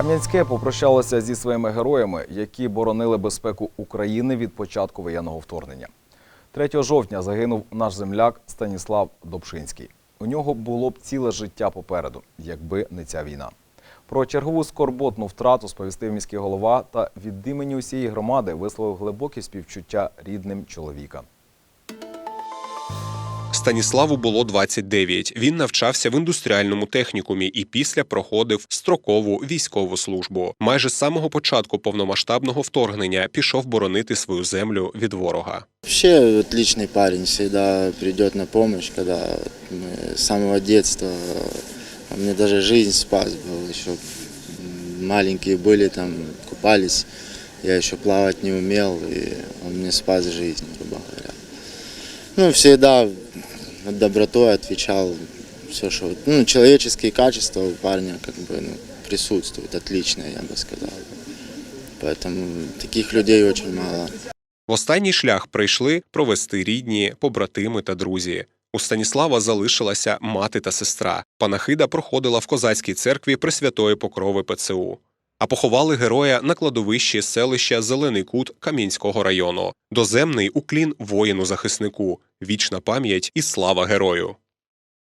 Кам'янське попрощалося зі своїми героями, які боронили безпеку України від початку воєнного вторгнення. 3 жовтня загинув наш земляк Станіслав Добшинський. У нього було б ціле життя попереду, якби не ця війна. Про чергову скорботну втрату сповістив міський голова та від імені усієї громади висловив глибокі співчуття рідним чоловіка. Станіславу було 29. Він навчався в індустріальному технікумі і після проходив строкову військову службу. Майже з самого початку повномасштабного вторгнення пішов боронити свою землю від ворога. Вообще отличный парень, всегда придет на помощь, когда мы с самого детства, он мне даже жизнь спас был, еще маленькие были, там купались, я еще плавать не умел, и он мне спас жизнь, грубо говоря. Ну, всегда добротой отвечал все, что... Ну, человеческие качества у парня как бы ну, присутствуют, отличные, я бы сказал. Поэтому таких людей очень мало. В останній шлях прийшли провести рідні, побратими та друзі. У Станіслава залишилася мати та сестра. Панахида проходила в козацькій церкві Пресвятої Покрови ПЦУ. А поховали героя на кладовищі селища Зелений Кут Кам'янського району. Доземний уклін воїну-захиснику, вічна пам'ять і слава герою.